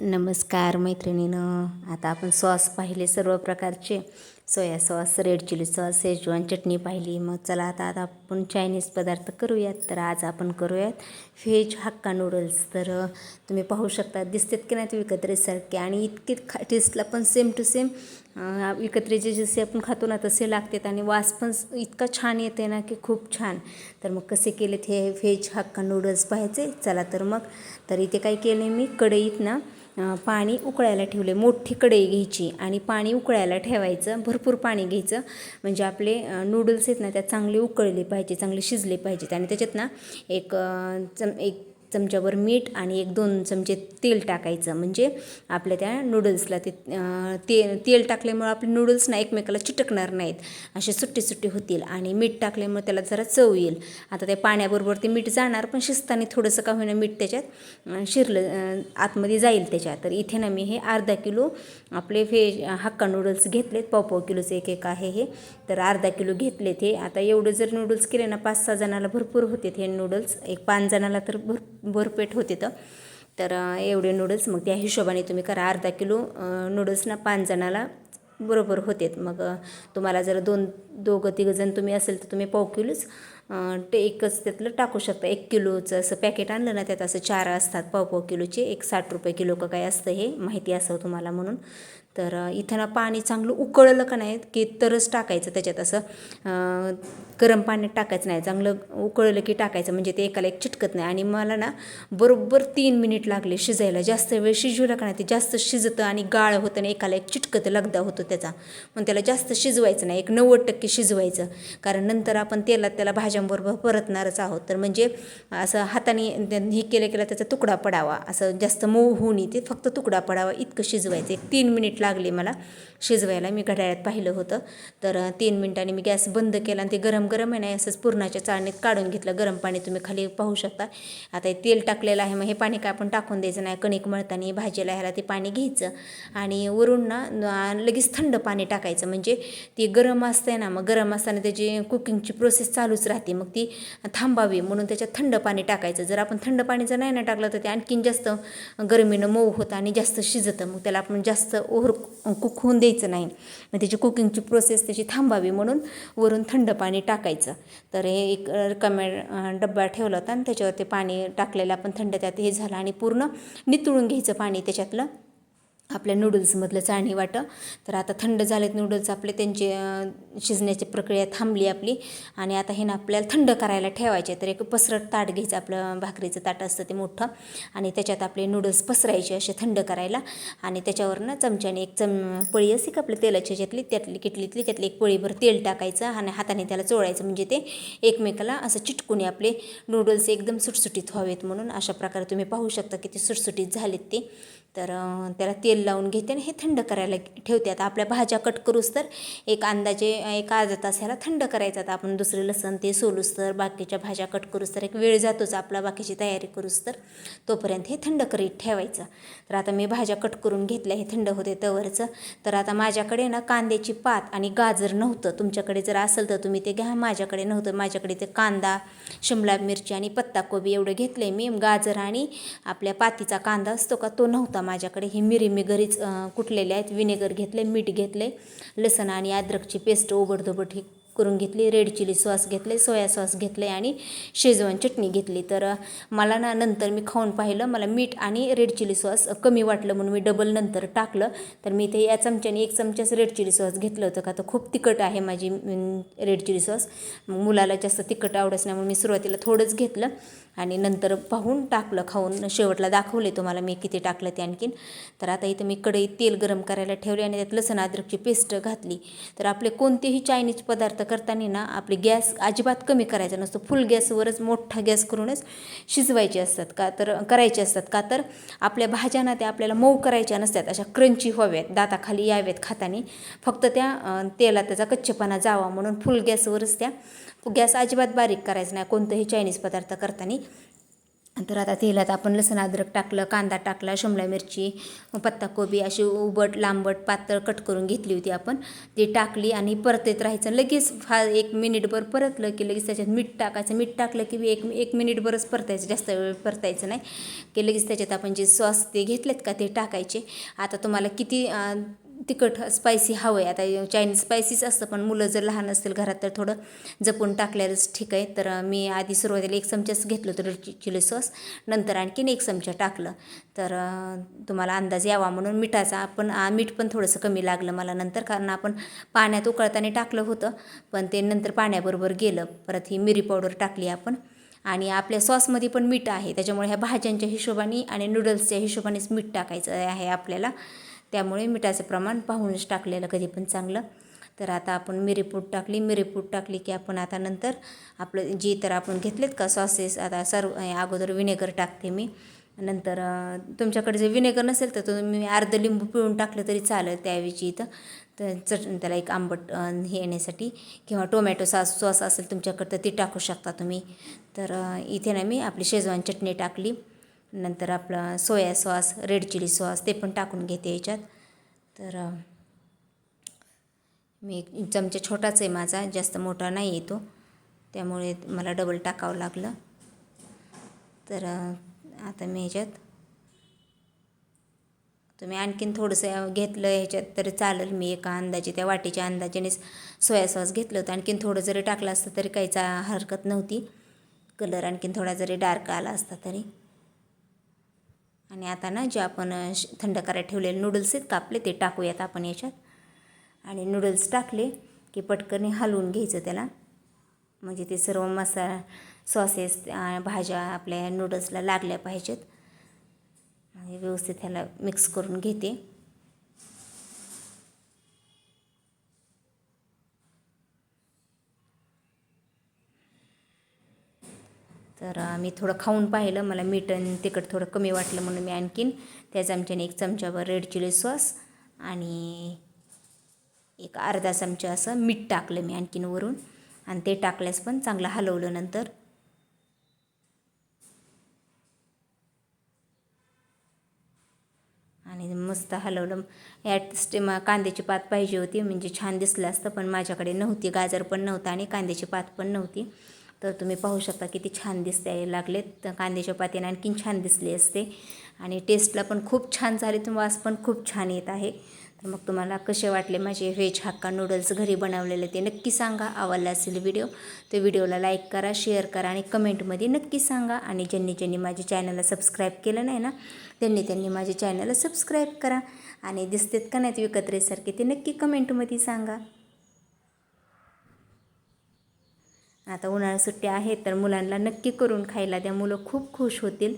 नमस्कार मैत्रिणीनं. आता आपण सॉस पाहिले सर्व प्रकारचे. Soya sauce red chilli sauce Schezwan चटणी पाहिली. मग चला आता आता आपण चायनीज पदार्थ करूयात. तर आज आपण करूयात व्हेज हक्का नूडल्स तर तुम्ही पाहू शकता दिसतात की नाहीत विकत्रेसारखे आणि इतके खा टेस्टला पण सेम टू सेम विकत्रेचे जसे आपण खातो ना तसे लागतात आणि वास पण इतका छान येते ना की खूप छान. तर मग कसे केलेत हे व्हेज हक्का नूडल्स पाहायचे? चला तर मग. तर इथे काय केले मी? कढईत ना पाणी उकळायला ठेवले मोठी कढई घ्यायची आणि पाणी उकळायला ठेवायचं. भर भरपूर पाणी घ्यायचं. म्हणजे आपले नूडल्स आहेत ना त्यात चांगले उकळले पाहिजे चांगले शिजले पाहिजेत. आणि त्याच्यात ना एक चम एक चमच्याभर मीठ आणि एक दोन चमचे तेल टाकायचं. म्हणजे आपल्या त्या नूडल्सला ते ते तेल टाकल्यामुळे आपले नूडल्स ना एकमेकाला चिटकणार नाहीत. असे सुट्टे सुट्टे होतील आणि मीठ टाकल्यामुळे त्याला जरा चव येईल. आता त्या पाण्याबरोबर ते मीठ जाणार पण शिजताना थोडंसं का होईना मीठ त्याच्यात शिरलं आतमध्ये जाईल त्याच्यात. तर इथे ना मी हे अर्धा किलो आपले व्हेज हक्का नूडल्स घेतलेत. पाव पाव किलोचं एक एक आहे हे. तर अर्धा किलो घेतलेत हे. आता एवढं जर नूडल्स केले ना पाच सहा जणाला भरपूर होते हे नूडल्स एक पाच जणाला तर भरपूर भरपेट होते तर. तर एवढे नूडल्स मग त्या हिशोबाने तुम्ही करा. अर्धा किलो नूडल्स ना पाच जणाला बरोबर होतेत. मग तुम्हाला जर दोन दोघं तिघं जण तुम्ही असेल तर तुम्ही पाव किलोच ते एकच त्यातलं टाकू शकता. एक किलोचं असं पॅकेट आणलं ना त्यात असं चार असतात पाव पाव किलोचे. एक साठ रुपये किलो का काय असतं हे माहिती असावं तुम्हाला म्हणून. तर इथं ना पाणी चांगलं उकळलं का नाही की तरच टाकायचं त्याच्यात असं गरम पाण्यात टाकायचं नाही. चांगलं उकळलं की टाकायचं म्हणजे ते एकाला एक चिटकत नाही. आणि मला ना बरोबर तीन मिनिट लागले शिजायला. जास्त वेळ शिजवलं का नाही ते जास्त शिजतं आणि गाळ होतं आणि एकाला एक चिटकत लगदा होतो त्याचा. मग त्याला जास्त शिजवायचं नाही एक नव्वद टक्के शिजवायचं. कारण नंतर आपण तेलात त्याला भाज्यांबरोबर परतणारच आहोत. तर म्हणजे असं हाताने हे केलं केलं त्याचा तुकडा पडावा. असं जास्त मऊ होऊ नये ते फक्त तुकडा पडावा इतकं शिजवायचं. एक तीन मिनिट लागली मला. शिजवायला मी घड्याळ्यात पाहिलं होतं. तर तीन मिनटांनी मी गॅस बंद केला आणि ते गरम गरम आहे ना असंच पुरणाच्या चाळणीत काढून घेतलं. गरम पाणी तुम्ही खाली पाहू शकता. आता हे तेल टाकलेलं आहे मग हे पाणी काय आपण टाकून द्यायचं नाही. कणिक मळताना भाजीला ह्याला ते पाणी घ्यायचं आणि वरून ना लगेच थंड पाणी टाकायचं. म्हणजे ती गरम असते ना मग गरम असताना त्याची कुकिंगची प्रोसेस चालूच राहते. मग ती थांबावी म्हणून त्याच्यात थंड पाणी टाकायचं. जर आपण थंड पाणी जर नाही ना टाकलं तर ते आणखीन जास्त गरमीनं मऊ होतं आणि जास्त शिजतं. मग त्याला आपण जास्त ओहर कुक होऊन द्यायचं नाही. मग त्याची कुकिंगची प्रोसेस त्याची थांबावी म्हणून वरून थंड पाणी टाकायचं. तर हे एक रिकाम्या डब्बा ठेवला होता आणि त्याच्यावर ते पाणी टाकलेलं आपण थंड त्यात हे झालं आणि पूर्ण नितळून घ्यायचं पाणी त्याच्यातलं. आपल्या नूडल्समधलं चाळणी वाटं. तर आता थंड झालेत नूडल्स आपले त्यांचे शिजण्याची प्रक्रिया थांबली आपली. आणि आता हे ना आपल्याला थंड करायला ठेवायचे तर एक पसरट ताट घ्यायचं आपलं भाकरीचं ताट असतं ते मोठं. आणि त्याच्यात आपले नूडल्स पसरायचे असे थंड करायला. आणि त्याच्यावर ना चमच्याने एक चम पळी असते का आपल्या तेलाची ह्याच्यातली त्यातली किटलीतली त्यातली एक पळीभर तेल टाकायचं. आणि हाताने त्याला चोळायचं. म्हणजे ते एकमेकाला असं चिटकून आपले नूडल्स एकदम सुटसुटीत व्हावेत म्हणून अशा प्रकारे तुम्ही पाहू शकता की ते सुटसुटीत झालेत ते. तर त्याला तेल लावून घेते आणि हे थंड करायला ठेवते. आता आपल्या भाज्या कट करूस तर एक अंदाजे एक अर्धा तास ह्याला थंड करायचं. आता आपण दुसरे लसण ते सोलूस तर बाकीच्या भाज्या कट करूस तर एक वेळ जातोच आपला बाकीची तयारी करूस तर तोपर्यंत हे थंड करीत ठेवायचं. तर आता मी भाज्या कट करून घेतल्या हे थंड होते तवरचं. तर आता माझ्याकडे ना कांद्याची पात आणि गाजर नव्हतं. तुमच्याकडे जर असेल तर तुम्ही ते घ्या. माझ्याकडे नव्हतं. माझ्याकडे ते कांदा शिमला मिरची आणि पत्ताकोबी एवढं घेतलं आहे मी. गाजर आणि आपल्या पातीचा कांदा असतो का तो नव्हता. माझ्याकडे ही मिरी मी घरीच कुटलेले आहेत. विनेगर घेतले मीठ घेतले लसण आणि अद्रकची पेस्ट ओबडधोबट ही करून घेतली रेड चिली सॉस घेतले सोया सॉस घेतले आणि शेजवान चटणी घेतली. तर मला ना नंतर मी खाऊन पाहिलं मला मीठ आणि रेड चिली सॉस कमी वाटलं म्हणून मी डबल नंतर टाकलं. तर मी ते या चमच्याने एक चमचाच रेड चिली सॉस घेतलं होतं का तर खूप तिखट आहे माझी रेड चिली सॉस. मुलाला जास्त तिखट आवडत नाही म्हणून मी सुरुवातीला थोडंच घेतलं. आणि नंतर पाहून टाकलं खाऊन. शेवटला दाखवले तुम्हाला मी किती टाकलं ते आणखीन. तर आता इथं मी कढईत तेल गरम करायला ठेवले आणि त्यात लसण अद्रकची पेस्ट घातली. तर आपले कोणतेही चायनीज पदार्थ करताना ना आपले गॅस अजिबात कमी करायचा नसतो. फुल गॅसवरच मोठा गॅस करूनच शिजवायचे असतात का तर करायचे असतात का तर आपल्या भाज्यांना त्या आपल्याला मऊ करायच्या नसतात. अशा क्रंची व्हाव्यात दाताखाली याव्यात खातानी. फक्त त्या तेला त्याचा कच्चेपणा जावा म्हणून फुल गॅसवरच त्या गॅस अजिबात बारीक करायचा नाही कोणतंही चायनीज पदार्थ करताना. तर आता तेलात आपण लसण अद्रक टाकलं कांदा टाकला शिमला मिरची पत्ताकोबी अशी उबट लांबट पातळ कट करून घेतली होती आपण. ती टाकली आणि परतत राहायचं. लगेच फा एक मिनिटभर परतलं की लगेच त्याच्यात मीठ टाकायचं. मीठ टाकलं की एक एक मिनिटभरच परतायचं. जास्त वेळ परतायचं नाही. की लगेच त्याच्यात आपण जे सॉस ते घेतलेत का ते टाकायचे. आता तुम्हाला किती तिखट स्पायसी हवं आहे आता चायनीज स्पायसीच असतं पण मुलं जर लहान असतील घरात तर थोडं जपून टाकलेलंच ठीक आहे. तर मी आधी सुरुवातीला एक चमचाच घेतलं होतं रेड चिली सॉस नंतर आणखीन एक चमचा टाकलं. तर तुम्हाला अंदाज यावा म्हणून मिठाचा आपण मीठ पण थोडंसं कमी लागलं मला नंतर कारण आपण पाण्यात उकळताना टाकलं होतं पण ते नंतर पाण्याबरोबर गेलं. परत ही मिरी पावडर टाकली आपण. आणि आपल्या सॉसमध्ये पण मीठ आहे. त्याच्यामुळे ह्या भाज्यांच्या हिशोबाने आणि नूडल्सच्या हिशोबानेच मीठ टाकायचं आहे आपल्याला. त्यामुळे मिठाचं प्रमाण पाहूनच टाकलेलं कधी पण चांगलं. तर आता आपण मिरीपूड टाकली. मिरीपूड टाकली की आपण आता नंतर आपलं जे तर आपण घेतलेत का सॉसेस आता सर्व अगोदर विनेगर टाकते मी. नंतर तुमच्याकडे जर विनेगर नसेल तर तुम्ही अर्ध लिंबू पिळून टाकलं तरी चालेल त्याऐवजी इथं. तर चट त्याला एक आंबट हे येण्यासाठी किंवा टोमॅटो सॉस सॉस असेल तुमच्याकडं तर ती टाकू शकता तुम्ही. तर इथे ना मी आपली शेजवान चटणी टाकली. नंतर आपलं soya sauce red chilli sauce ते पण टाकून घेते याच्यात. तर मी एक चमचा छोटाच आहे माझा जास्त मोठा नाही येतो त्यामुळे मला डबल टाकावं लागलं. तर आता मी ह्याच्यात तुम्ही आणखीन थोडंसं घेतलं ह्याच्यात तरी चालेल. मी एका अंदाजे त्या वाटीच्या अंदाजेने सोया सॉस घेतलं होतं. आणखीन थोडं जरी टाकलं असतं तरी काहीच हरकत नव्हती. कलर आणखीन थोडा जरी डार्क आला असता तरी. आणि आता ना जे आपण श- थंड करायला ठेवलेले नूडल्स आहेत कापले ते टाकूयात आपण याच्यात. आणि नूडल्स टाकले की पटकन हलवून घ्यायचं त्याला. म्हणजे ते सर्व मसाला सॉसेस भाज्या आपल्या नूडल्सला लागल्या पाहिजेत. म्हणजे व्यवस्थित ह्याला मिक्स करून घेते. तर मी थोडं खाऊन पाहिलं. मला मीठ आणि तिखट थोडं कमी वाटलं म्हणून मी आणखीन त्या चमच्याने एक चमच्यावर रेड चिली सॉस आणि एक अर्धा चमचा असं मीठ टाकलं मी आणखीन वरून. आणि ते टाकल्यास पण चांगलं हलवलं नंतर. आणि मस्त हलवलं. यात स्टेम कांद्याची पात पाहिजे होती म्हणजे छान दिसलं असतं पण माझ्याकडे नव्हती. गाजर पण नव्हतं आणि कांद्याची पात पण नव्हती. तर तुम्ही पाहू शकता किती छान दिसते लागलेत तर कांद्याच्या पात्याने आणखीन छान दिसले असते. आणि टेस्टला पण खूप छान झाले. तुम्ही वास पण खूप छान येत आहे. तर मग तुम्हाला कसे वाटले माझे व्हेज हक्का नूडल्स घरी बनवलेले ते नक्की सांगा. आवडला असेल व्हिडिओ तर व्हिडिओला लाईक करा शेअर करा आणि कमेंटमध्ये नक्की सांगा. आणि ज्यांनी ज्यांनी माझ्या चॅनलला सबस्क्राईब केलं नाही ना त्यांनी त्यांनी माझ्या चॅनलला सबस्क्राईब करा. आणि दिसतेत का नाहीत विकत्रेसारखे ते नक्की कमेंटमध्ये सांगा. आता उन्हाळा सुट्ट्या आहेत तर मुलांना नक्की करून खायला द्या. मुलं खूप खुश होतील.